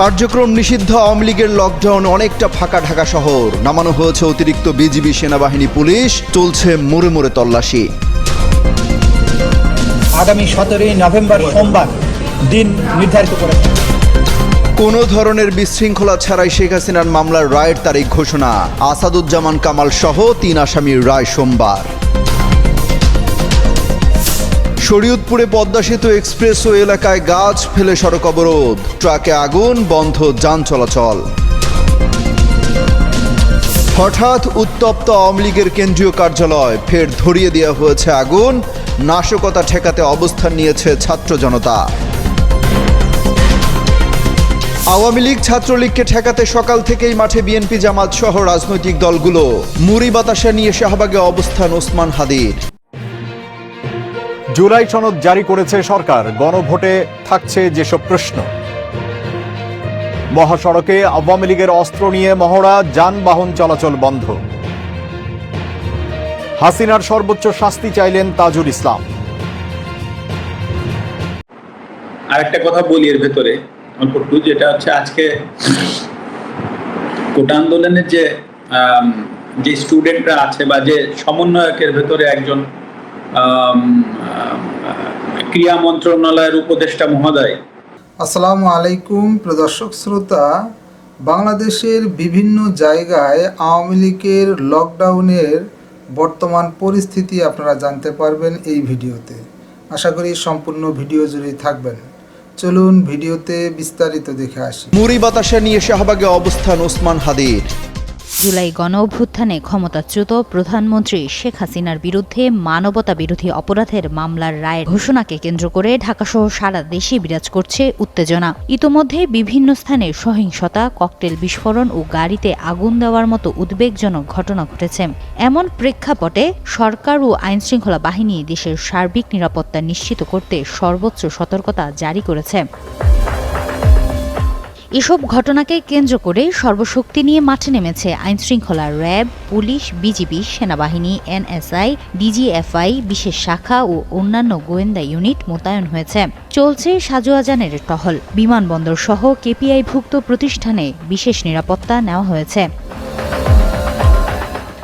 কার্যক্রম নিষিদ্ধ আওয়ামী লীগের লকডাউন অনেকটা ফাঁকা ঢাকা শহর। নামানো হয়েছে অতিরিক্ত বিজিবি সেনাবাহিনী পুলিশ। চলছে মোড়ে মোড়ে তল্লাশি। আগামী সতেরোই নভেম্বর সোমবার দিন নির্ধারিত করেছে। কোনো ধরনের বিশৃঙ্খলা ছাড়াই শেখ হাসিনার মামলার রায়ের তারিখ ঘোষণা। আসাদুজ্জামান কামাল সহ তিন আসামির রায় সোমবার। শরীয়তপুরে পদ্মা সেতু এক্সপ্রেসওয়ে এলাকায় গাছ ফেলে সড়ক অবরোধ। ট্রাকে আগুন, বন্ধ যান চলাচল। হঠাৎ উত্তপ্ত আওয়ামী লীগের কেন্দ্রীয় কার্যালয়, ফের ধরিয়ে দেওয়া হয়েছে আগুন, নাশকতা ঠেকাতে অবস্থান নিয়েছে ছাত্র জনতা। আওয়ামী লীগ ছাত্রলীগকে ঠেকাতে সকাল থেকেই মাঠে বিএনপি জামাত সহ রাজনৈতিক দলগুলো। মুড়ি বাতাসা নিয়ে শাহবাগে অবস্থান ওসমান হাদির। জুলাই সনদ জারি করেছে সরকার। গণভোটে থাকছে যেসব প্রশ্ন। মহাসড়কে আওয়ামী লীগের অস্ত্র নিয়ে মহড়া, যানবাহন চলাচল বন্ধ। হাসিনার সর্বোচ্চ শাস্তি চাইলেন তাজুল ইসলাম। আরেকটা কথা বলি এর ভেতরে যেটা হচ্ছে আজকে কোটা আন্দোলনের যে যে স্টুডেন্টরা আছে বা যে সমন্বয়কের ভেতরে একজন ক্রিয়া মন্ত্রণালয়ের উপদেষ্টা মহোদয়। আসসালামু আলাইকুম প্রদর্শক শ্রোতা। বাংলাদেশের বিভিন্ন জায়গায় আওয়ামী লীগের লকডাউনের বর্তমান পরিস্থিতি আপনারা জানতে পারবেন এই ভিডিওতে। আশা করি সম্পূর্ণ ভিডিও জুড়ে থাকবেন। চলুন ভিডিওতে বিস্তারিত দেখে আসি। মুড়ি বাতাসা নিয়ে শাহবাগে অবস্থান ওসমান হাদির। জুলাই গণ অভ্যুত্থানে ক্ষমতাচ্যুত প্রধানমন্ত্রী শেখ হাসিনার বিরুদ্ধে মানবতা বিরোধী অপরাধের মামলার রায়ের ঘোষণাকে কেন্দ্র করে ঢাকাসহ সারা দেশে বিরাজ করছে উত্তেজনা। ইতোমধ্যে বিভিন্ন স্থানে সহিংসতা, ককটেল বিস্ফোরণ ও গাড়িতে আগুন দেওয়ার মতো উদ্বেগজনক ঘটনা ঘটেছে। এমন প্রেক্ষাপটে সরকার ও আইনশৃঙ্খলা বাহিনী দেশের সার্বিক নিরাপত্তা নিশ্চিত করতে সর্বোচ্চ সতর্কতা জারি করেছে। এসব ঘটনাকে কেন্দ্র করে সর্বশক্তি নিয়ে মাঠে নেমেছে আইনশৃঙ্খলা র্যাব, পুলিশ, বিজিবি, সেনাবাহিনী, এনএসআই, ডিজিএফআই, বিশেষ শাখা ও অন্যান্য গোয়েন্দা ইউনিট মোতায়েন হয়েছে। চলছে সাজোয়াজানের টহল। বিমানবন্দর সহ কেপিআইভুক্ত প্রতিষ্ঠানে বিশেষ নিরাপত্তা নেওয়া হয়েছে।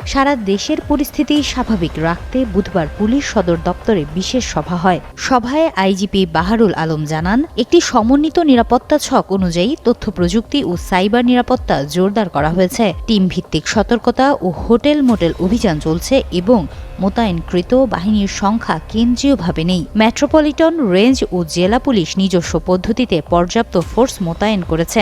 সারা দেশের পরিস্থিতি স্বাভাবিক রাখতে বুধবার পুলিশ সদর দপ্তরে বিশেষ সভা হয়। সভায় আইজিপি বাহারুল আলম জানান, একটি সমন্বিত নিরাপত্তা ছক অনুযায়ী তথ্য প্রযুক্তি ও সাইবার নিরাপত্তা জোরদার করা হয়েছে। টিম ভিত্তিক সতর্কতা ও হোটেল মোটেল অভিযান চলছে এবং মোতায়েনকৃত বাহিনীর সংখ্যা কেন্দ্রীয়ভাবে নেই। মেট্রোপলিটন, রেঞ্জ ও জেলা পুলিশ নিজস্ব পদ্ধতিতে পর্যাপ্ত ফোর্স মোতায়েন করেছে।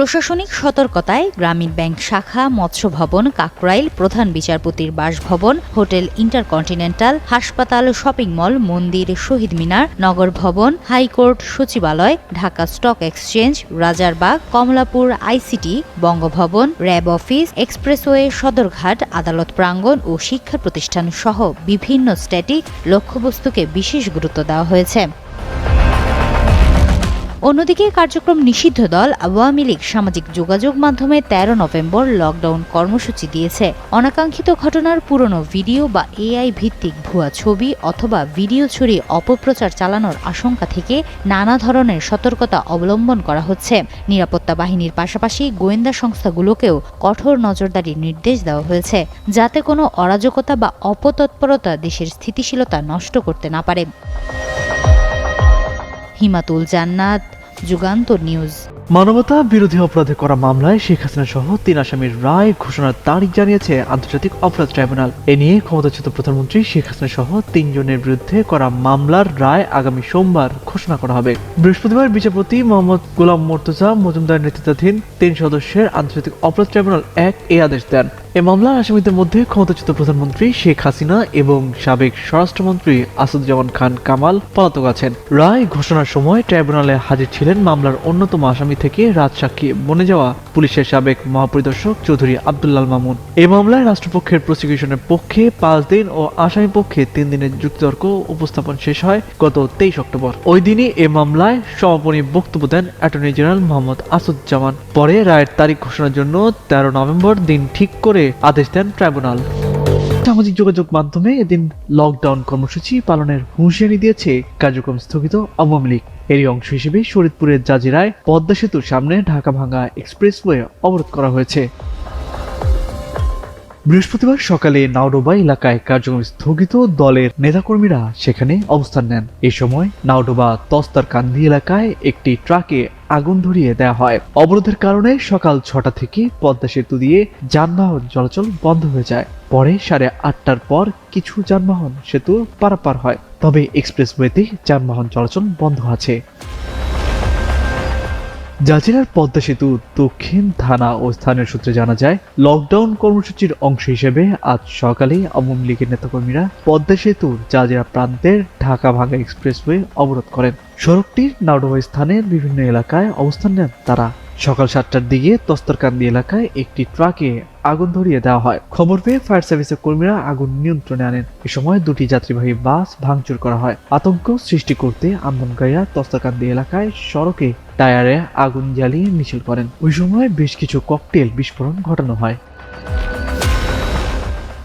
প্রশাসনিক সতর্কতায় গ্রামীণ ব্যাংক শাখা, মৎস্য ভবন, কাকরাইল, প্রধান বিচারপতির বাসভবন, হোটেল ইন্টারকন্টিনেন্টাল, হাসপাতাল, শপিং মল, মন্দির, শহীদ মিনার, নগর ভবন, হাইকোর্ট, সচিবালয়, Dhaka stock exchange, Rajarbagh, Kamalapur, ICT, Bangabhaban, RAB office, expressway, Sadarghat, আদালত প্রাঙ্গণ ও শিক্ষা প্রতিষ্ঠান সহ বিভিন্ন স্ট্যাটিক লক্ষ্যবস্তুকে বিশেষ গুরুত্ব দেওয়া হয়েছে। অন্যদিকে কার্যক্রম নিষিদ্ধ দল আওয়ামী লীগ সামাজিক যোগাযোগ মাধ্যমে তেরো নভেম্বর লকডাউন কর্মসূচি দিয়েছে। অনাকাঙ্ক্ষিত ঘটনার পুরনো ভিডিও বা এআই ভিত্তিক ভুয়া ছবি অথবা ভিডিও ছড়িয়ে অপপ্রচার চালানোর আশঙ্কা থেকে নানা ধরনের সতর্কতা অবলম্বন করা হচ্ছে। নিরাপত্তা বাহিনীর পাশাপাশি গোয়েন্দা সংস্থাগুলোকেও কঠোর নজরদারির নির্দেশ দেওয়া হয়েছে, যাতে কোনো অরাজকতা বা অপতৎপরতা দেশের স্থিতিশীলতা নষ্ট করতে না পারে। হিমাতুল জান্নাত, যুগান্তর নিউজ। মানবতা, বিরোধী অপরাধে করা মামলায় শেখ হাসিনা সহ তিন আসামির রায় ঘোষণার তারিখ জানিয়েছে আন্তর্জাতিক অপরাধ ট্রাইব্যুনাল। এ নিয়ে ক্ষমতাচ্যুত প্রধানমন্ত্রী শেখ হাসিনা সহ তিনজনের বিরুদ্ধে করা মামলার রায় আগামী সোমবার ঘোষণা করা হবে। বৃহস্পতিবার বিচারপতি মোহাম্মদ গোলাম মোর্তজা মজুমদার নেতৃত্বাধীন তিন সদস্যের আন্তর্জাতিক অপরাধ ট্রাইব্যুনাল এক এ আদেশ দেন। এ মামলার আসামিদের মধ্যে ক্ষমতাচ্যুত প্রধানমন্ত্রী শেখ হাসিনা এবং সাবেক স্বরাষ্ট্রমন্ত্রী আসাদুজ্জামান খান কামাল পলাতক আছেন। রায় ঘোষণার সময় ট্রাইব্যুনালে হাজির ছিলেন মামলার অন্যতম আসামি থেকে রাজসাক্ষী বনে যাওয়া পুলিশের সাবেক মহাপরিদর্শক চৌধুরী আব্দুল্লাল মামুন। এই মামলায় রাষ্ট্রপক্ষের প্রসিকিউশনের পক্ষে পাঁচ দিন ও আসামি পক্ষে তিন দিনের যুক্তিতর্ক উপস্থাপন শেষ হয় গত তেইশ অক্টোবর। ওই দিনই এ মামলায় সমাপনী বক্তব্য দেন অ্যাটর্নি জেনারেল মোহাম্মদ আসাদুজ্জামান। পরে রায়ের তারিখ ঘোষণার জন্য তেরো নভেম্বর দিন ঠিক করে আদেশ দেন ট্রাইব্যুনাল। সামাজিক যোগাযোগ মাধ্যমে এদিন লকডাউন কর্মসূচি পালনের হুঁশিয়ারি দিয়েছে কার্যক্রম স্থগিত আওয়ামী লীগ। এরই অংশ হিসেবে শরীদপুরের জাজিরায় পদ্মা সেতুর সামনে ঢাকা ভাঙ্গা এক্সপ্রেসওয়ে অবরোধ করা হয়েছে। বৃহস্পতিবার সকালে নাওডোবা এলাকায় কার্যক্রম স্থগিত, দলের নেতাকর্মীরা সেখানে অবস্থান নেন। এই সময় নাওডোবা তস্তার কান্দি এলাকায় একটি ট্রাকে আগুন ধরিয়ে দেওয়া হয়। অবরোধের কারণে সকাল ছটা থেকে পদ্মা সেতু দিয়ে যানবাহন চলাচল বন্ধ হয়ে যায়। পরে সাড়ে আটটার পর কিছু যানবাহন সেতু পারাপার হয়। তবে এক্সপ্রেসওয়েতে যানবাহন চলাচল বন্ধ আছে। জাজিরার পদ্মা সেতু দক্ষিণ থানা ও স্থানীয় সূত্রে জানা যায় লকডাউন কর্মসূচির অংশ হিসেবে আজ সকালে আওয়ামী লীগের নেতাকর্মীরা পদ্মা সেতুর জাজিরা প্রান্তের ঢাকা ভাঙ্গা এক্সপ্রেসওয়ে অবরোধ করেন। সড়কটির নাডোয়া স্থানের বিভিন্ন এলাকায় অবস্থান নেন তারা। সকাল সাতটার দিকে তস্তরকান্দি এলাকায় একটি ট্রাকে আগুন ধরিয়ে দেওয়া হয়। খবর পেয়ে ফায়ার সার্ভিসের কর্মীরা আগুন নিয়ন্ত্রণে আনেন। এ সময় দুটি যাত্রীবাহী বাস ভাঙচুর করা হয়। আতঙ্ক সৃষ্টি করতে আন্দোলনকারীরা তস্তরকান্দি এলাকায় সড়কে টায়ারে আগুন জ্বালিয়ে মিছিল করেন। ওই সময় বেশ কিছু ককটেল বিস্ফোরণ ঘটানো হয়।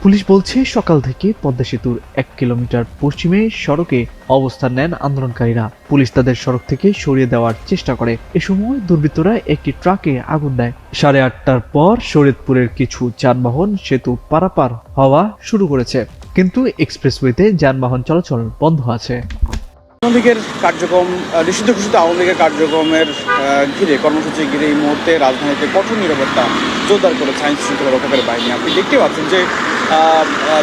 পুলিশ বলছে, সকাল থেকে পদ্মা সেতুর এক কিলোমিটার পশ্চিমে সড়কে অবস্থান নেন আন্দোলনকারীরা। পুলিশ তাদের সড়ক থেকে সরিয়ে দেওয়ার চেষ্টা করে। এ সময় দুর্বৃত্তরা একটি ট্রাকে আগুন দেয়। সাড়ে আটটার পর শরীয়তপুরের কিছু যানবাহন সেতু পারাপার হওয়া শুরু করেছে। কিন্তু এক্সপ্রেসওয়েতে যানবাহন চলাচল বন্ধ আছে। আওয়ামী লীগের কার্যক্রম নিষিদ্ধ ঘোষিত আওয়ামী লীগের কার্যক্রমের ঘিরে কর্মসূচি ঘিরে এই মুহূর্তে রাজধানীতে কঠোর নিরাপত্তা জোরদার করেছে আইন শৃঙ্খলা রক্ষাকারী বাহিনী। আপনি দেখতে পাচ্ছেন যে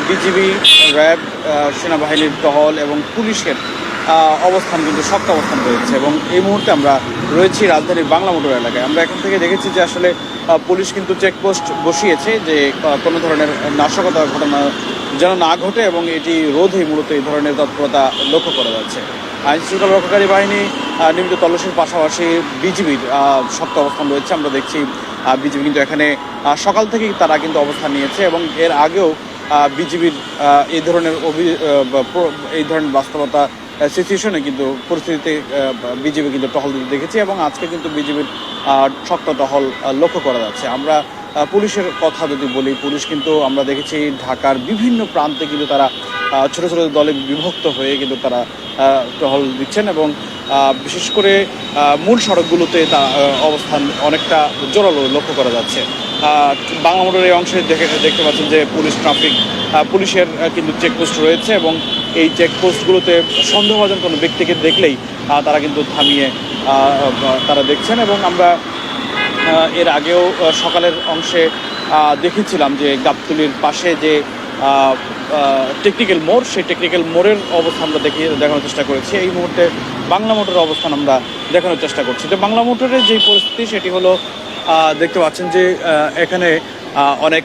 বিজিবি, র্যাব সেনাবাহিনীর টহল এবং পুলিশের অবস্থান কিন্তু শক্ত অবস্থান রয়েছে এবং এই মুহূর্তে আমরা রয়েছি রাজধানীর বাংলা মোটর এলাকায়। আমরা এখান থেকে দেখেছি যে আসলে পুলিশ কিন্তু চেকপোস্ট বসিয়েছে যে কোনো ধরনের নাশকতা ঘটনা যেন না ঘটে এবং এটি রোধে মূলত এই ধরনের তৎপরতা লক্ষ্য করা যাচ্ছে। আইন শৃঙ্খলা রক্ষাকারী বাহিনী নিয়মিত তল্লাশির পাশাপাশি বিজিবির শক্ত অবস্থান রয়েছে। আমরা দেখছি বিজিবি কিন্তু এখানে সকাল থেকেই তারা কিন্তু অবস্থান নিয়েছে এবং এর আগেও বিজিবির এই ধরনের অভি এই ধরনের বাস্তবতা সিচুয়েশনে কিন্তু পরিস্থিতিতে বিজেপি কিন্তু টহল দিতে দেখেছি এবং আজকে কিন্তু বিজেপির শক্ত টহল লক্ষ্য করা যাচ্ছে। আমরা পুলিশের কথা যদি বলি, পুলিশ কিন্তু আমরা দেখেছি ঢাকার বিভিন্ন প্রান্তে কিন্তু তারা ছোট ছোট দলে বিভক্ত হয়ে কিন্তু তারা টহল দিচ্ছেন এবং বিশেষ করে মূল সড়কগুলোতে তা অবস্থান অনেকটা জোরালো লক্ষ্য করা যাচ্ছে। বাংলা মোটর এই অংশে দেখে দেখতে পাচ্ছেন যে পুলিশ ট্রাফিক পুলিশের কিন্তু চেকপোস্ট রয়েছে এবং এই চেকপোস্টগুলোতে সন্দেহভাজন কোনো ব্যক্তিকে দেখলেই তারা কিন্তু থামিয়ে তারা দেখছেন এবং আমরা এর আগেও সকালের অংশে দেখেছিলাম যে গাবতুলির পাশে যে টেকনিক্যাল মোড়, সেই টেকনিক্যাল মোড়ের অবস্থা আমরা দেখি, দেখানোর চেষ্টা করেছি। এই মুহূর্তে বাংলা মোটরের অবস্থান আমরা দেখানোর চেষ্টা করছি। তো বাংলা মোটরের যে পরিস্থিতি, সেটি হলো দেখতে পাচ্ছেন যে এখানে অনেক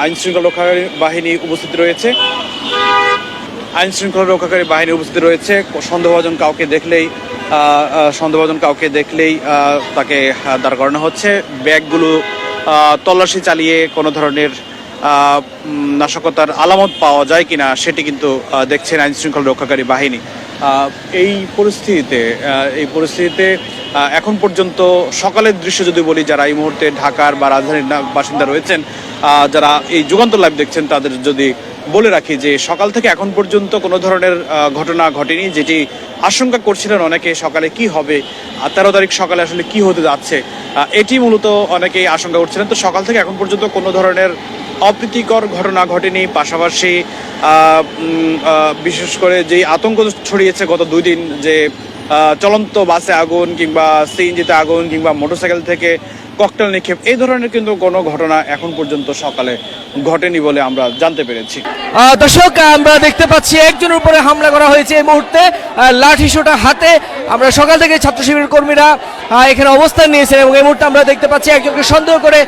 আইন শৃঙ্খলা বাহিনী উপস্থিত রয়েছে। আইন শৃঙ্খলা রক্ষাকারী বাহিনী উপস্থিত রয়েছে। সন্দেহভাজন কাউকে দেখলেই সন্দেহভাজন কাউকে দেখলেই তাকে দাঁড় করানো হচ্ছে। ব্যাগগুলো তল্লাশি চালিয়ে কোনো ধরনের নাশকতার আলামত পাওয়া যায় কিনা সেটি কিন্তু দেখছেন আইন শৃঙ্খলা রক্ষাকারী বাহিনী। এই পরিস্থিতিতে এই পরিস্থিতিতে এখন পর্যন্ত সকালের দৃশ্য যদি বলি, যারা এই মুহূর্তে ঢাকার বা রাজধানীর বাসিন্দা রয়েছেন যারা এই যুগান্ত লাইভ দেখছেন, তাদের যদি বলে রাখি যে সকাল থেকে এখন পর্যন্ত কোনো ধরনের ঘটনা ঘটেনি যেটি আশঙ্কা করছিলেন অনেকে সকালে কি হবে তেরো তারিখ সকালে আসলে কি হতে যাচ্ছে এটি মূলত অনেকেই আশঙ্কা করছিলেন। তো সকাল থেকে এখন পর্যন্ত কোনো ধরনের অপ্রীতিকর ঘটনা ঘটেনি, পাশাপাশি বিশেষ করে যেই আতঙ্ক ছড়িয়েছে গত দুই দিন যে চলন্ত বাসে আগুন কিংবা সিএনজিতে আগুন কিংবা মোটরসাইকেল থেকে ককটেল নিক্ষেপ। এই ধরনের কিন্তু কোনো ঘটনা এখন পর্যন্ত সকালে ঘটেনি বলে আমরা জানতে পেরেছি। দর্শক আমরা দেখতে পাচ্ছি একজনের উপরে হামলা করা হয়েছে এই মুহূর্তে। আহ, লাঠি সোটা হাতে আমরা সকাল থেকে ছাত্র শিবির কর্মীরা এখানে অবস্থান নিয়েছেন এবং এই মুহূর্তে আমরা দেখতে পাচ্ছি একজনকে সন্দেহ করে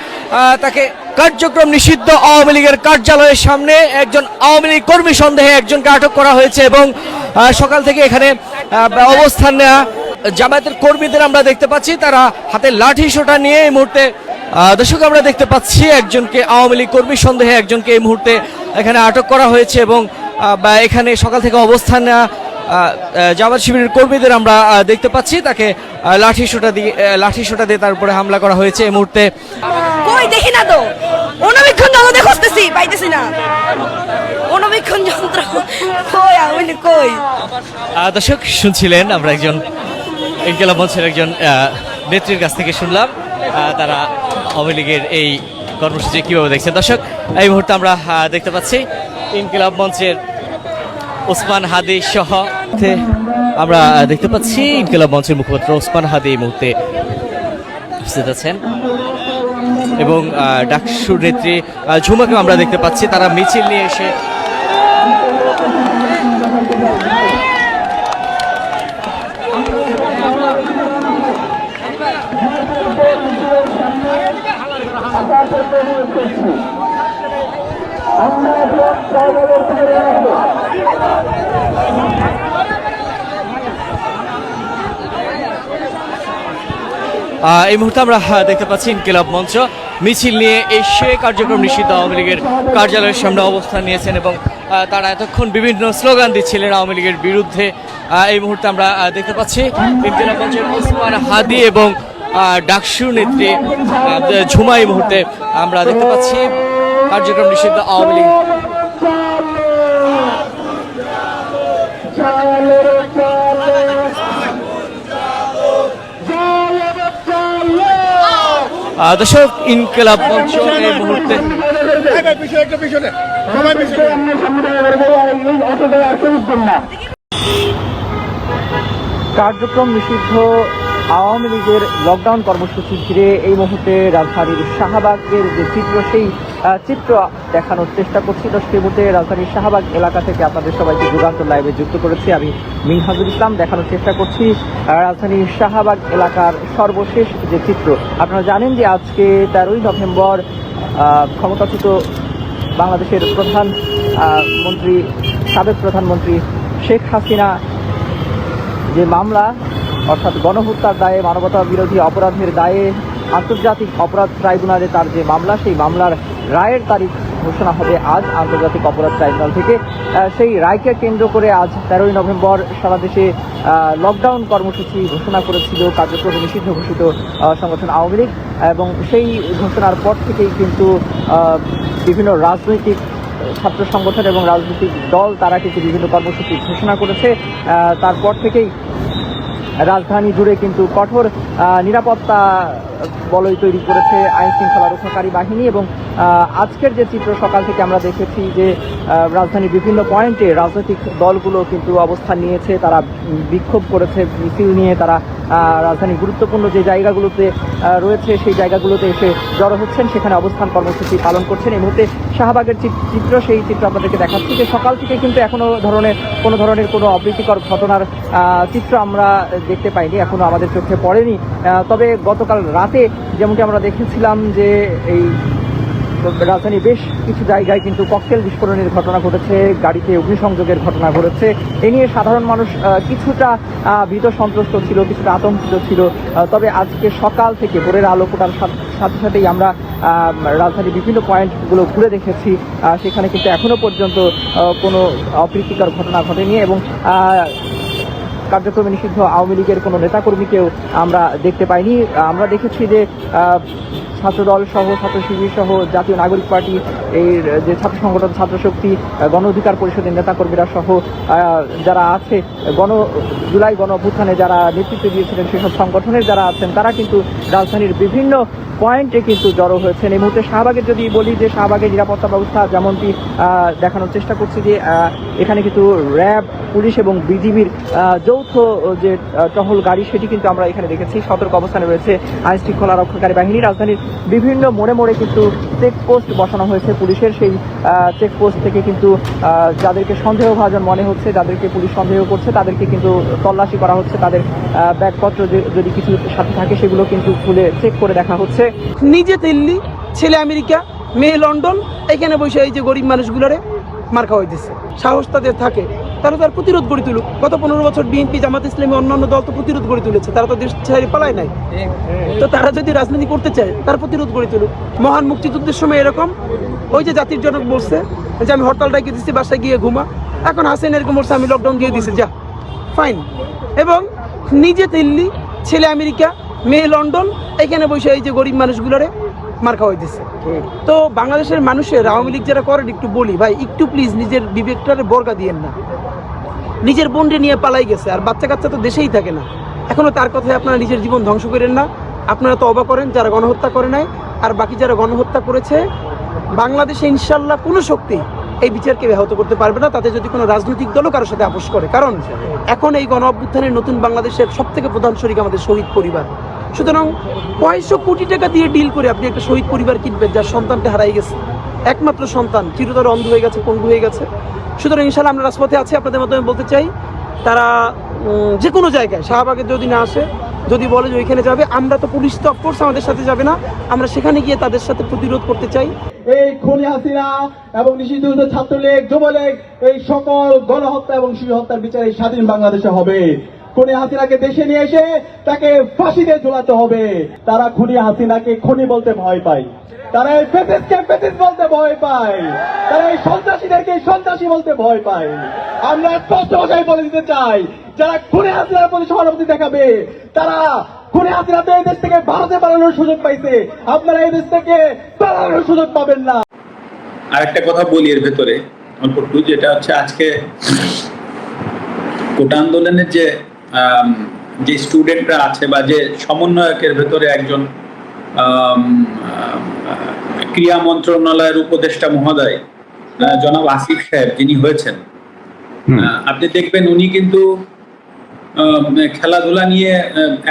তাকে কার্যক্রম নিষিদ্ধ আওয়ামী লীগের কার্যালয়ের সামনে একজন আওয়ামী লীগ কর্মী সন্দেহে একজনকে আটক করা হয়েছে এবং সকাল থেকে এখানে অবস্থান নেওয়া জামায়াতের কর্মীদের আমরা দেখতে পাচ্ছি তারা হাতে লাঠি সোটা নিয়ে এই মুহূর্তে দর্শক আমরা দেখতে পাচ্ছি একজনকে আওয়ামী লীগ কর্মী সন্দেহে একজনকে এই মুহূর্তে এখানে আটক করা হয়েছে এবং বা এখানে সকাল থেকে অবস্থান জামাত শিবিরের কর্মীদের আমরা দেখতে পাচ্ছি। তাকে লাঠি সোটা দিয়ে লাঠি সোটা দিয়ে তার উপরে হামলা করা হয়েছে এই মুহূর্তে। কই দেখি না তো? অনবীক্ষণ খুঁজতেছি খুঁজতেছি পাইতেছি না। অনুবীক্ষণ যন্ত্র কই আমি কই? দর্শক শুনছিলেন আমরা একজন ইনকেলাব মঞ্চের একজন নেত্রীর কাছ থেকে শুনলাম তারা আওয়ামী লীগের এই কর্মসূচি কীভাবে দেখছেন। দর্শক, এই মুহূর্তে আমরা দেখতে পাচ্ছি ইনকিলাব মঞ্চের ওসমান হাদি সহ। আমরা দেখতে পাচ্ছি ইনকিলাব মঞ্চের মুখপাত্র ওসমান হাদি এই মুহূর্তে উপস্থিত আছেন। এবং ডাকসুর নেত্রী ঝুমাকে আমরা দেখতে পাচ্ছি, তারা মিছিল নিয়ে এসে এই মুহূর্তে আমরা দেখতে পাচ্ছি ইনকিলাব মঞ্চ। মিছিল নিয়ে এসে কার্যক্রম নিষিদ্ধ আওয়ামী লীগের কার্যালয়ের সামনে অবস্থান নিয়েছেন এবং তারা এতক্ষণ বিভিন্ন স্লোগান দিচ্ছিলেন আওয়ামী লীগের বিরুদ্ধে। এই মুহূর্তে আমরা দেখতে পাচ্ছি ইনকিলাব মঞ্চের ওসমান হাদি এবং ডাকসু নেত্রী ঝুমা এই মুহূর্তে আমরা দেখতে পাচ্ছি। কার্যক্রম নিষিদ্ধ আওয়ামী লীগ। দর্শক ইনকিলাব মঞ্চ এই মুহূর্তে কার্যক্রম নিষিদ্ধ আওয়ামী লীগের লকডাউন কর্মসূচি ঘিরে এই মুহূর্তে রাজধানীর শাহবাগের যে চিত্র, সেই চিত্র দেখানোর চেষ্টা করছি। এই মুহূর্তে রাজধানীর শাহবাগ এলাকা থেকে আপনাদের সবাইকে যুগান্তর লাইভে যুক্ত করেছি। আমি মিনহাজুল ইসলাম, দেখানোর চেষ্টা করছি রাজধানীর শাহবাগ এলাকার সর্বশেষ যে চিত্র। আপনারা জানেন যে আজকে তেরোই নভেম্বর ক্ষমতাচ্যুত বাংলাদেশের প্রধান মন্ত্রী, সাবেক প্রধানমন্ত্রী শেখ হাসিনা যে মামলা অর্থাৎ গণহত্যার দায়ে মানবতা বিরোধী অপরাধের দায়ে আন্তর্জাতিক অপরাধ ট্রাইব্যুনালে তার যে মামলা, সেই মামলার রায়ের তারিখ ঘোষণা হবে আজ আন্তর্জাতিক অপরাধ ট্রাইব্যুনাল থেকে। সেই রায়কে কেন্দ্র করে আজ তেরোই নভেম্বর সারা দেশে লকডাউন কর্মসূচি ঘোষণা করেছিল, কার্যক্রম নিষিদ্ধ ঘোষিত সংগঠন আওয়ামী লীগ। এবং সেই ঘোষণার পর থেকেই কিন্তু বিভিন্ন রাজনৈতিক, ছাত্র সংগঠন এবং রাজনৈতিক দল তারা কিন্তু বিভিন্ন কর্মসূচি ঘোষণা করেছে। তারপর থেকেই রাজধানী জুড়ে কিন্তু কঠোর নিরাপত্তা বলয় তৈরি করেছে আইন শৃঙ্খলা রক্ষাকারী বাহিনী এবং আজকের যে চিত্র সকাল থেকে আমরা দেখেছি যে রাজধানীর বিভিন্ন পয়েন্টে রাজনৈতিক দলগুলো কিন্তু অবস্থান নিয়েছে, তারা বিক্ষোভ করেছে, মিছিল নিয়ে তারা রাজধানীর গুরুত্বপূর্ণ যে জায়গাগুলোতে রয়েছে সেই জায়গাগুলোতে এসে জড়ো হচ্ছেন, সেখানে অবস্থান কর্মসূচি পালন করছেন। এই মুহূর্তে শাহবাগের চিত্র, সেই চিত্র আপনাদেরকে দেখাচ্ছি যে সকাল থেকে কিন্তু এখনও ধরনের, কোনো ধরনের কোনো অপ্রীতিকর ঘটনার চিত্র আমরা দেখতে পাইনি, এখনও আমাদের চোখে পড়েনি। তবে গতকাল রাতে যেমনটি আমরা দেখেছিলাম যে এই রাজধানীর বেশ কিছু জায়গায় কিন্তু ককটেল বিস্ফোরণের ঘটনা ঘটেছে, গাড়িতে অগ্নিসংযোগের ঘটনা ঘটেছে। এ নিয়ে সাধারণ মানুষ কিছুটা ভীত সন্ত্রস্ত ছিল, কিছুটা আতঙ্কিত ছিল। তবে আজকে সকাল থেকে ভোরের আলো ফোটার সাথে সাথে সাথেই আমরা রাজধানীর বিভিন্ন পয়েন্টগুলো ঘুরে দেখেছি। সেখানে কিন্তু এখনও পর্যন্ত কোনো অপ্রীতিকর ঘটনা ঘটেনি এবং কার্যক্রমে নিষিদ্ধ আওয়ামী লীগের কোনো নেতাকর্মীকেও আমরা দেখতে পাইনি। আমরা দেখেছি যে ছাত্রদল সহ ছাত্র শিবির সহ, জাতীয় নাগরিক পার্টি এর যে ছাত্র সংগঠন ছাত্র শক্তি গণ অধিকার পরিষদের নেতাকর্মীরা সহ যারা আছে, গণ, জুলাই গণ অভ্যুত্থানে যারা নেতৃত্ব দিয়েছিলেন, সেসব সংগঠনের যারা আছেন, তারা কিন্তু রাজধানীর বিভিন্ন পয়েন্টে কিন্তু জড়ো হয়েছেন। এই মুহূর্তে শাহবাগের যদি বলি যে শাহবাগের নিরাপত্তা ব্যবস্থা যেমনটি দেখানোর চেষ্টা করছি যে এখানে কিন্তু র্যাব, পুলিশ এবং বিজিবির যৌথ যে টহল গাড়ি সেটি কিন্তু আমরা এখানে দেখেছি। সতর্ক অবস্থানে রয়েছে আইন শৃঙ্খলা রক্ষাকারী বাহিনী। রাজধানীর বিভিন্ন মোড়ে মোড়ে কিন্তু চেকপোস্ট বসানো হয়েছে পুলিশের। সেই চেকপোস্ট থেকে কিন্তু যাদেরকে সন্দেহভাজন মনে হচ্ছে, যাদেরকে পুলিশ সন্দেহ করছে, তাদেরকে কিন্তু তল্লাশি করা হচ্ছে। তাদের ব্যাগপত্র যদি কিছু সাথে থাকে, সেগুলো কিন্তু খুলে চেক করে দেখা হচ্ছে। নিজে দিল্লি, ছেলে আমেরিকা, মেয়ে লন্ডন, এখানে বসে এই যে গরিব মানুষগুলোরে মার খাওয়াইতেছে সাহস তাদের থাকে। তারা তার প্রতিরোধ গড়ে তুলুক। গত পনেরো বছর বিএনপি, জামাত ইসলামী অন্যান্য দল তো প্রতিরোধ গড়ে তুলেছে। তারা তো দেশ ছেড়ে পালায় নাই। তো তারা যদি রাজনীতি করতে চায়, তার প্রতিরোধ গড়ে তুলুক। মহান মুক্তিযুদ্ধের সময় এরকম, ওই যে জাতির জনক বলছে যে, আমি হরতাল ডাকিয়ে দিচ্ছি বাসায় গিয়ে ঘুমা। এখন হাসেন এরকম বলছে, আমি লকডাউন দিয়ে দিছি, যা। ফাইন এবং নিজে দিল্লি, ছেলে আমেরিকা মেয়ে লন্ডন, এখানে বসে এই যে গরিব মানুষগুলোরে মার খাওয়াই দিচ্ছে তো বাংলাদেশের মানুষের, আওয়ামী লীগ যারা করেন একটু বলি, ভাই, একটু প্লিজ নিজের বিবেকটারে বর্গা দিয়েন না। নিজের বোনকে নিয়ে পালাই গেছে, আর বাচ্চা কাচ্চা তো দেশেই থাকে না। এখনও তার কথায় আপনারা নিজের জীবন ধ্বংস করেন না। আপনারা তো অবাক করেন, যারা গণহত্যা করে নাই, আর বাকি যারা গণহত্যা করেছে, বাংলাদেশে ইনশাল্লাহ কোনো শক্তি এই বিচারকে ব্যাহত করতে পারবে না। তাতে যদি কোনো রাজনৈতিক দলও কারোর সাথে আপোষ করে, কারণ এখন এই গণ অভ্যুত্থানের নতুন বাংলাদেশের সব থেকে প্রধান শরিক আমাদের শহীদ পরিবার। সুতরাং কয়শো কোটি টাকা দিয়ে ডিল করে আপনি একটা শহীদ পরিবার কিনবেন যার সন্তানটা হারাই গেছে। একমাত্র সন্তান, চিরতর অন্ধ হয়ে গেছে, পঙ্গু হয়ে গেছে। সুতরাং ইনশাল্লাহ আমরা রাজপথে আছি, আপনাদের মাধ্যমে বলতে চাই, তারা যে কোনো জায়গায়, শাহবাগে যদি না আসে, যদি বলে যে ওইখানে যাবে, আমরা তো পুলিশ তো অফকোর্স আমাদের সাথে যাবে না। আমরা সেখানে গিয়ে তাদের সাথে প্রতিরোধ করতে চাই। এই খুনি হাসিনা এবং নিষিদ্ধ ছাত্রলীগ, যুবলীগ, এই সকল গণহত্যা এবং শিশু হত্যার বিচার স্বাধীন বাংলাদেশে হবে। খুনি হাসিনাকে দেশে নিয়ে এসে তাকে ফাঁসিতে ঝোলাতে হবে। তারা খুনি হাসিনাকে খুনি বলতে ভয় পায়। তারা এই ফেসিসকে ফেসিস বলতে ভয় পায়। তারা এই সন্ত্রাসীদেরকে সন্ত্রাসী বলতে ভয় পায়। আমরা স্পষ্ট ভাষায় বলে দিতে চাই, যারা খুনি হাসিনার প্রতি সহানুভূতি দেখাবে, তারা খুনি হাসিনা তো এই দেশ থেকে ভারতে পালানোর সুযোগ পাইছে। আপনারা এই দেশ থেকে পালানোর সুযোগ পাবেন না। আর একটা কথা বলি এর ভেতরে অল্প যেটা হচ্ছে আজকে কোটা আন্দোলনের যে যে স্টুডেন্টরা আছে বা যে সমন্বয়কের ভেতরে একজন ক্রীড়া মন্ত্রণালয়ের উপদেষ্টা মহোদয় জনাব আসিফ সাহেব যিনি হয়েছেন আপনি দেখবেন উনি কিন্তু খেলাধুলা নিয়ে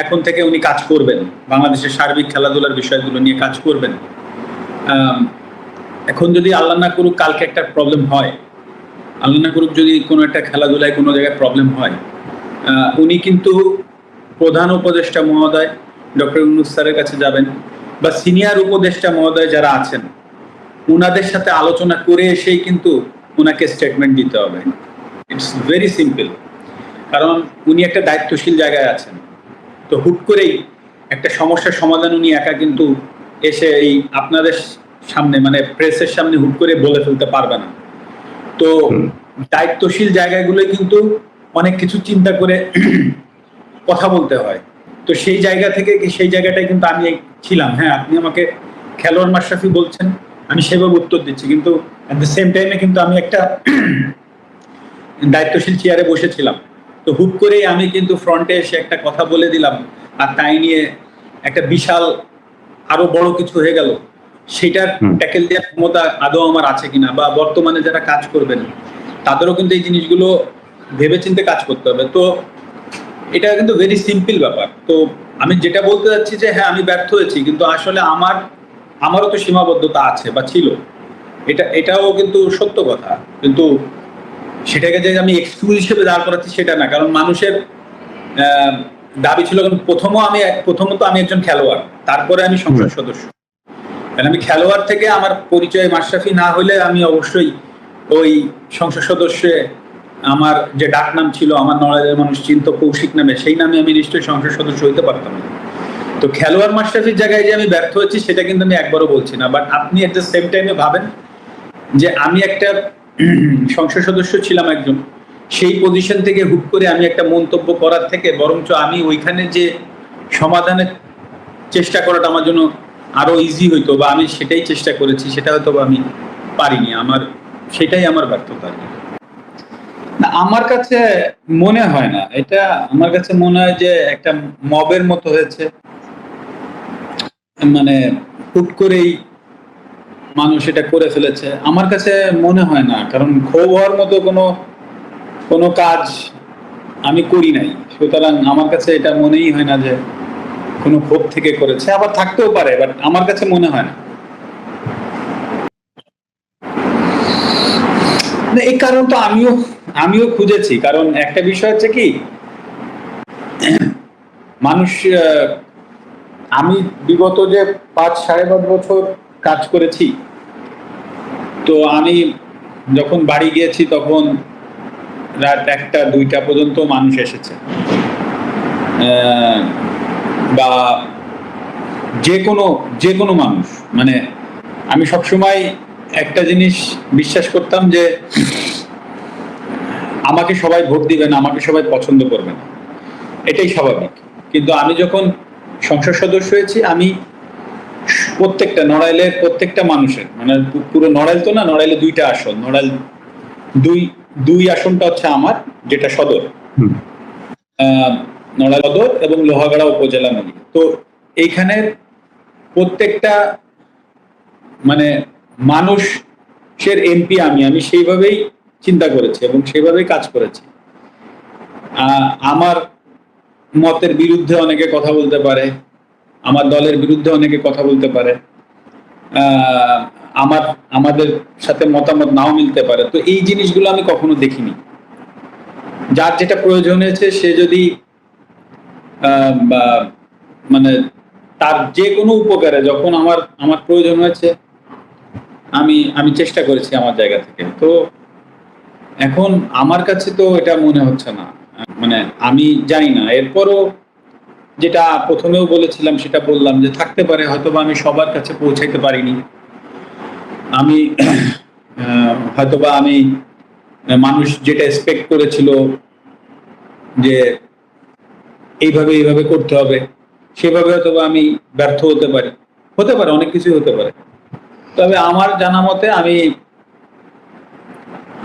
এখন থেকে উনি কাজ করবেন বাংলাদেশের সার্বিক খেলাধুলার বিষয়গুলো নিয়ে কাজ করবেন। এখন যদি আল্লাহ না করুক কালকে একটা প্রবলেম হয়। আল্লাহ না করুক যদি কোনো একটা খেলাধুলায় কোনো জায়গায় প্রবলেম হয়। উনি কিন্তু প্রধান উপদেষ্টা মহোদয় ডক্টর ইউনুস স্যারের কাছে যাবেন বা সিনিয়র উপদেষ্টা মহোদয় যারা আছেন উনাদের সাথে আলোচনা করে এসেই কিন্তু ওনাকে স্টেটমেন্ট দিতে হবে। ইটস ভেরি সিম্পল কারণ উনি একটা দায়িত্বশীল জায়গায় আছেন। তো হুট করেই একটা সমস্যার সমাধান উনি একা কিন্তু এসে এই আপনাদের সামনে মানে প্রেসের সামনে হুট করে বলে ফেলতে পারবে না। তো দায়িত্বশীল জায়গাগুলো কিন্তু অনেক কিছু চিন্তা করে কথা বলতে হয়। তো সেই জায়গা থেকে সেই জায়গাটায় কিন্তু আমি ছিলাম। হ্যাঁ আপনি আমাকে খেলোয়াড় মাশরাফি বলছেন আমি সেভাবে উত্তর দিচ্ছি। কিন্তু অ্যাট দ্য সেম টাইমে কিন্তু আমি একটা দায়িত্বশীল চেয়ারে বসেছিলাম। তো হুট করেই আমি কিন্তু ফ্রন্টে এসে একটা কথা বলে দিলাম আর তাই নিয়ে একটা বিশাল আরও বড় কিছু হয়ে গেল। সেটার ট্যাকেল দেওয়ার ক্ষমতা আদৌ আমার আছে কিনা বা বর্তমানে যারা কাজ করবেন তাদেরও কিন্তু এই জিনিসগুলো ভেবেচিন্তে কাজ করতে হবে। তো এটা কিন্তু ভেরি সিম্পল ব্যাপার। তো আমি যেটা বলতে চাচ্ছি যে হ্যাঁ আমি ব্যর্থ হয়েছি কিন্তু আসলে আমার আমারও তো সীমাবদ্ধতা আছে বা ছিল। এটা এটাও কিন্তু সত্য কথা। কিন্তু সেটাকে যে আমি এক্সকিউজ হিসেবে দাঁড় করাচ্ছি সেটা না। কারণ মানুষের দাবি ছিল কারণ প্রথমও আমি প্রথমত আমি একজন খেলোয়াড়। তারপরে আমি সংসদ সদস্য। কারণ আমি খেলোয়াড় থেকে আমার পরিচয় মাশরাফি না হলে আমি অবশ্যই ওই সংসদ সদস্যে আমার যে ডাক নাম ছিল, আমার নড়াইলের মানুষ চিন্ত কৌশিক নামে, সেই নামে আমি নিশ্চয়ই সংসদ সদস্য হইতে পারতাম না। তো খেলোয়াড় মাশরাফির জায়গায় যে আমি ব্যর্থ হয়েছি, সেটা কিন্তু আমি একবারও বলছি না। বাট আপনি এট দ্য সেম টাইমে ভাবেন যে আমি একটা সংসদ সদস্য ছিলাম একজন। সেই পজিশন থেকে হুট করে আমি একটা মন্তব্য করার থেকে, বরঞ্চ আমি ওইখানে যে সমাধানের চেষ্টা করাটা আমার জন্য আরও ইজি হইতো বা আমি সেটাই চেষ্টা করেছি, সেটা হয়তো আমি পারিনি। আমার, সেটাই আমার ব্যর্থতা। আমার কাছে মনে হয় না। এটা আমার কাছে মনে হয় যে একটা মবের মতো হয়েছে। মানে হুট করেই মানুষ এটা করে ফেলেছে। আমার কাছে মনে হয় না, কারণ ক্ষোভ হওয়ার মতো কোনো কোনো কাজ আমি করি নাই। সুতরাং আমার কাছে এটা মনেই হয় না যে কোনো ক্ষোভ থেকে করেছে। আবার থাকতেও পারে বাট আমার কাছে মনে হয় না। না, এই কারণ তো আমিও আমিও খুঁজেছি। কারণ একটা বিষয় হচ্ছে কি মানুষ আমি বিগত যে পাঁচ সাড়ে পাঁচ বছর কাজ করেছি তো আমি যখন বাড়ি গিয়েছি তখন রাত একটা দুইটা পর্যন্ত মানুষ এসেছে। বা যে কোনো যে কোনো মানুষ মানে আমি সবসময় একটা জিনিস বিশ্বাস করতাম যে আমাকে সবাই ভোট দিবেন আমাকে সবাই পছন্দ করবেন এটাই স্বাভাবিক। কিন্তু আমি যখন সংসদ সদস্য হয়েছি আমি প্রত্যেকটা নড়াইলের প্রত্যেকটা মানুষের মানে পুরো নড়াইল তো না নড়াইলে দুইটা আসন নড়াইল দুই দুই আসনটা হচ্ছে আমার যেটা সদর। নড়াইল সদর এবং লোহাগাড়া উপজেলা মিলিয়ে তো এইখানের প্রত্যেকটা মানে মানুষের এমপি আমি আমি সেইভাবেই চিন্তা করেছি এবং সেইভাবেই কাজ করেছি। আমার মতের বিরুদ্ধে অনেকে কথা বলতে পারে, আমার দলের বিরুদ্ধে অনেকে কথা বলতে পারে আমার, আমাদের সাথে মতামত নাও মিলতে পারে। তো এই জিনিসগুলো আমি কখনো দেখিনি। যার যেটা প্রয়োজন হয়েছে, সে যদি মানে তার যে কোনো উপকারে, যখন আমার আমার প্রয়োজন হয়েছে আমি আমি চেষ্টা করেছি আমার জায়গা থেকে। তো এখন আমার কাছে তো এটা মনে হচ্ছে না। মানে আমি জানি না। এরপরও যেটা প্রথমেও বলেছিলাম, সেটা বললাম যে থাকতে পারে হয়তো বা আমি সবার কাছে পৌঁছাইতে পারিনি। আমি হয়তোবা আমি মানুষ যেটা এক্সপেক্ট করেছিল যে এইভাবে এইভাবে করতে হবে, সেভাবে হয়তো আমি ব্যর্থ হতে পারি। হতে পারে, অনেক কিছুই হতে পারে। তবে আমার জানা মতে আমি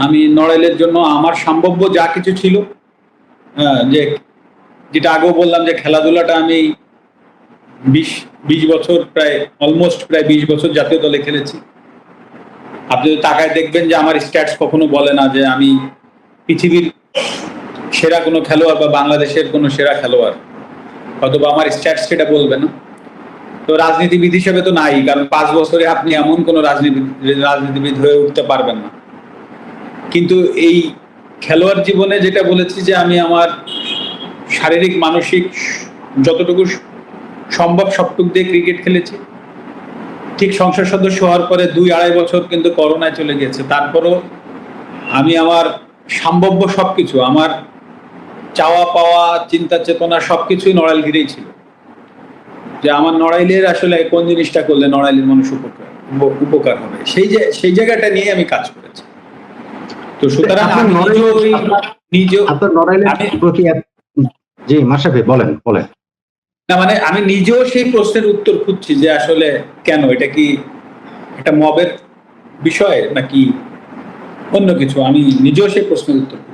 আমি নড়াইলের জন্য আমার সম্ভাব্য যা কিছু ছিল হ্যাঁ, যে যেটা আগেও বললাম যে খেলাধুলাটা আমি বিশ বিশ বছর প্রায় অলমোস্ট প্রায় বিশ বছর জাতীয় দলে খেলেছি। আপনি যদি তাকায় দেখবেন যে আমার স্ট্যাটস কখনো বলে না যে আমি পৃথিবীর সেরা কোনো খেলোয়াড় বা বাংলাদেশের কোনো সেরা খেলোয়াড়। অথবা আমার স্ট্যাটস সেটা বলবে না। তো রাজনীতিবিদ হিসেবে তো নাই, কারণ পাঁচ বছরে আপনি এমন কোনো রাজনীতি, রাজনীতিবিদ হয়ে উঠতে পারবেন না। কিন্তু এই খেলোয়াড় জীবনে যেটা বলেছি যে আমি আমার শারীরিক, মানসিক যতটুকু সম্ভব সবটুক দিয়ে ক্রিকেট খেলেছি। ঠিক সংসদ সদস্য হওয়ার পরে দুই আড়াই বছর কিন্তু করোনায় চলে গেছে। তারপরও আমি আমার সম্ভাব্য সবকিছু, আমার চাওয়া পাওয়া চিন্তা চেতনা সবকিছুই নড়াইল ঘিরেই ছিল। যে আমার নড়াইলের আসলে কোন জিনিসটা করলে নড়াইলের মানুষ উপকার উপকার হবে? সেই যে সেই জায়গাটা নিয়ে আমি কাজ করেছি। তো সুতরাং আমি নিজেও আপনার- নড়াইলের প্রতি জি মাসাফি বলেন বলেন। না মানে আমি নিজেও সেই প্রশ্নের উত্তর খুঁজছি যে আসলে কেন? এটা কি একটা মবের বিষয় নাকি অন্য কিছু? আমি নিজেও সেই প্রশ্নের উত্তর খুঁজছি।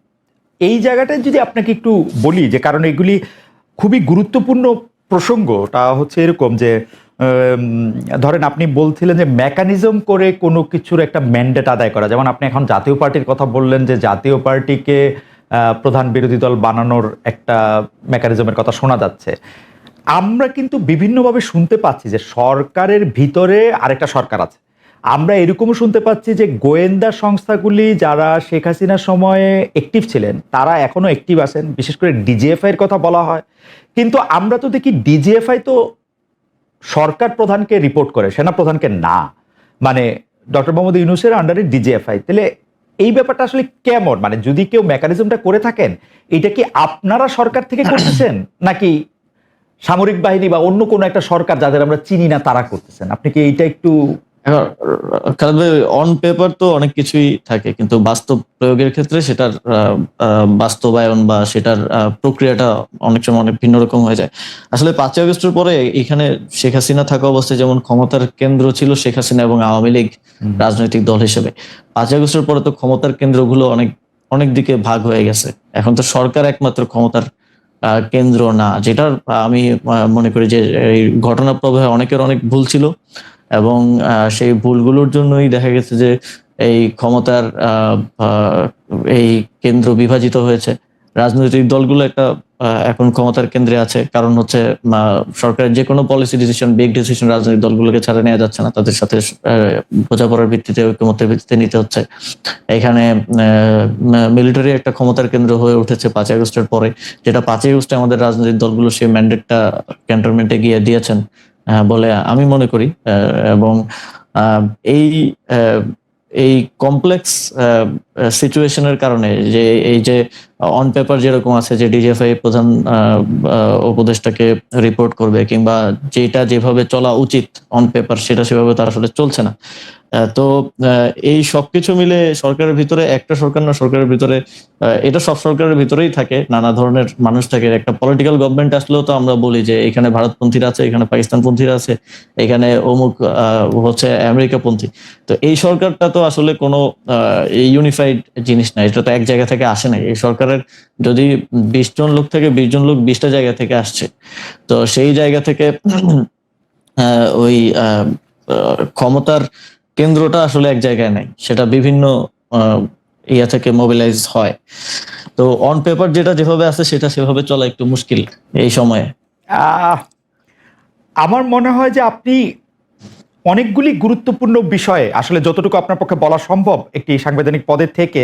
এই জায়গাটায় যদি আপনাকে একটু বলি যে, কারণ এগুলি খুবই গুরুত্বপূর্ণ প্রসঙ্গটা হচ্ছে এরকম যে ধরেন আপনি বলছিলেন যে মেকানিজম করে কোনো কিছুর একটা ম্যান্ডেট আদায় করা। যেমন আপনি এখন জাতীয় পার্টির কথা বললেন যে, জাতীয় পার্টিকে প্রধান বিরোধী দল বানানোর একটা মেকানিজমের কথা শোনা যাচ্ছে। আমরা কিন্তু বিভিন্নভাবে শুনতে পাচ্ছি যে, সরকারের ভিতরে আরেকটা সরকার আছে। আমরা এরকমও শুনতে পাচ্ছি যে গোয়েন্দা সংস্থাগুলি যারা শেখ হাসিনার সময়ে অ্যাক্টিভ ছিলেন, তারা এখনও অ্যাক্টিভ আছেন, বিশেষ করে ডিজিএফআই এর কথা বলা হয়। কিন্তু আমরা তো দেখি ডিজিএফআই তো সরকার প্রধানকে রিপোর্ট করে, সেনা প্রধানকে না। মানে ডক্টর মোহাম্মদ ইউনুসের আন্ডারে ডিজিএফআই তাহলে এই ব্যাপারটা আসলে কেমন? মানে যদি কেউ মেকানিজমটা করে থাকেন, এটা কি আপনারা সরকার থেকে করতেছেন? নাকি সামরিক বাহিনী বা অন্য কোনো একটা সরকার যাদের আমরা চিনি না, তারা করতেছেন? আপনি কি এইটা একটু এখন অন পেপার তো অনেক কিছুই থাকে কিন্তু বাস্তব প্রয়োগের ক্ষেত্রে সেটার বাস্তবায়ন বা সেটার প্রক্রিয়াটা অনেক সময় অনেক ভিন্ন রকম হয়ে যায়। আসলে পাঁচই আগস্টের পরে এখানে শেখ হাসিনা থাকা অবস্থায় যেমন ক্ষমতার কেন্দ্র ছিল শেখ হাসিনা এবং আওয়ামী লীগ রাজনৈতিক দল হিসেবে। পাঁচই আগস্টের পরে তো ক্ষমতার কেন্দ্রগুলো অনেক অনেক দিকে ভাগ হয়ে গেছে। এখন তো সরকার একমাত্র ক্ষমতার কেন্দ্র না যেটার আমি মনে করি যে এই ঘটনা প্রবাহে অনেকের অনেক ভুল ছিল। এবং সেই ভুলগুলোর জন্যই দেখা গেছে যে এই ক্ষমতার এই কেন্দ্র বিভাজিত হয়েছে। রাজনৈতিক দলগুলো একটা এখন ক্ষমতার কেন্দ্রে আছে। কারণ হচ্ছে সরকারের যে কোনো পলিসি ডিসিশন বিগ ডিসিশন রাজনৈতিক দলগুলোকে ছাড়া নেওয়া যাচ্ছে না। তাদের সাথে বোঝাপড়ার ভিত্তিতে ঐক্যমতের ভিত্তিতে নিতে হচ্ছে। এখানে মিলিটারি একটা ক্ষমতার কেন্দ্র হয়ে উঠেছে পাঁচই আগস্টের পরে। যেটা পাঁচই আগস্টে আমাদের রাজনৈতিক দলগুলো সেই ম্যান্ডেটটা ক্যান্টনমেন্টে গিয়ে দিয়েছেন। বলে আমি মনে করি এবং এই এই কমপ্লেক্স সিচুয়েশনের কারণে যে এই যে অন পেপার যেরকম আছে যে ডিজিএফআই প্রধান উপদেষ্টাকে রিপোর্ট করবে কিংবা যেটা যেভাবে চলা উচিত অন পেপার সেটা সেভাবে তার আসলে চলছে না। তো এই সবকিছু মিলে সরকারের ভিতরে, একটা সরকার না সরকারের ভিতরে এটা সব সরকারের ভিতরেই থাকে, নানা ধরনের মানুষ থাকে। একটা পলিটিক্যাল গভর্নমেন্ট আসলেও তো আমরা বলি যে এখানে ভারতপন্থীরা আছে, এখানে পাকিস্তানপন্থীরা আছে, এখানে অমুক হচ্ছে আমেরিকাপন্থী। তো এই সরকারটা তো আসলে কোনো ইউনিফাইড জিনিস না, এটা তো এক জায়গা থেকে আসে না এই সরকারের যদি বিশ জন লোক থেকে বিশ জন লোক বিশটা জায়গা থেকে আসছে, তো সেই জায়গা থেকে ওই ক্ষমতার কেন্দ্রটা আসলে এক জায়গায় নাই। সেটা বিভিন্ন ইয়া থেকে মোবিলাইজ হয়। তো অন পেপার যেটা যেভাবে আছে সেটা সেভাবে চলা একটু মুশকিল এই সময়ে। আমার মনে হয় যে আপনি অনেকগুলি গুরুত্বপূর্ণ বিষয়ে আসলে যতটুকু আপনার পক্ষে বলা সম্ভব একটি সাংবিধানিক পদের থেকে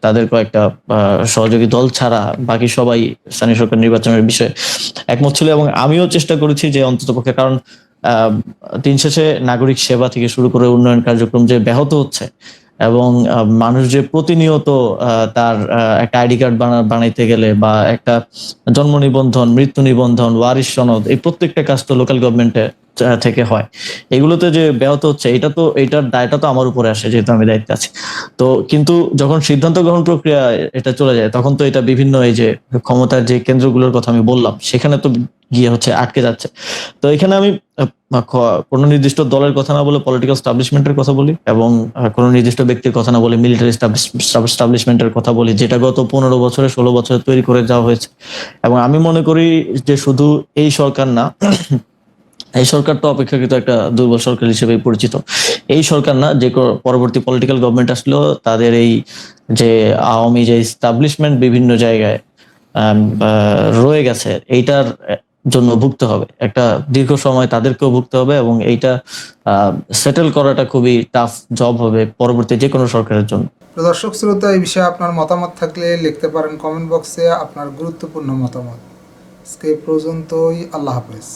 তাদের কয়েকটা সহযোগী দল ছাড়া বাকি সবাই স্থানীয় সরকার নির্বাচনের বিষয়ে একমত ছিল এবং আমিও চেষ্টা করেছি যে অন্ততপক্ষে কারণ আহ, দিন শেষে নাগরিক সেবা থেকে শুরু করে উন্নয়ন কার্যক্রম যে ব্যাহত হচ্ছে এবং মানুষ যে প্রতিনিয়ত তার একটা আইডি কার্ড বানাইতে গেলে বা একটা জন্ম নিবন্ধন মৃত্যু নিবন্ধন ওয়ারিশ সনদ এই প্রত্যেকটা কাজ তো লোকাল গভর্নমেন্টে থেকে হয়। এগুলোতে যে ব্যাহত হচ্ছে, এটা তো, এটার দায়টা তো আমার উপরে আসে, যেহেতু আমি দায়িত্বে আছি। তো কিন্তু যখন সিদ্ধান্ত গ্রহণ প্রক্রিয়া এটা চলে যায়, তখন তো এটা বিভিন্ন এই যে ক্ষমতার যে কেন্দ্রগুলোর কথা আমি বললাম, সেখানে তো গিয়ে হচ্ছে আটকে যাচ্ছে। তো এখানে আমি কোনো নির্দিষ্ট দলের কথা না বলে পলিটিক্যাল স্টাবলিশমেন্টের কথা বলি এবং কোনো নির্দিষ্ট ব্যক্তির কথা না বলে মিলিটারি স্টাবলিশমেন্টের কথা বলি, যেটা গত পনেরো বছরে, ষোলো বছরে তৈরি করে যাওয়া হয়েছে। এবং আমি মনে করি যে শুধু এই সরকার না এই সরকার তো অপেক্ষাকৃত একটা দুর্বল সরকার হিসেবে পরিচিত। এই সরকার না, যে পরবর্তী পলিটিক্যাল গভর্নমেন্ট আসলেও তাদের এই যে আওয়ামী যে স্টাবলিশমেন্ট বিভিন্ন জায়গায় রয়ে গেছে, এইটার জন্য ভুগতে হবে। একটা দীর্ঘ সময় তাদেরকেও ভুগতে হবে এবং এইটা সেটেল করাটা খুবই টাফ জব হবে পরবর্তী যে কোনো সরকারের জন্য। প্রদর্শক শ্রোতা, এই বিষয়ে আপনার মতামত থাকলে লিখতে পারেন কমেন্ট বক্সে আপনার গুরুত্বপূর্ণ মতামত। আজকে পর্যন্তই, আল্লাহ হাফেজ।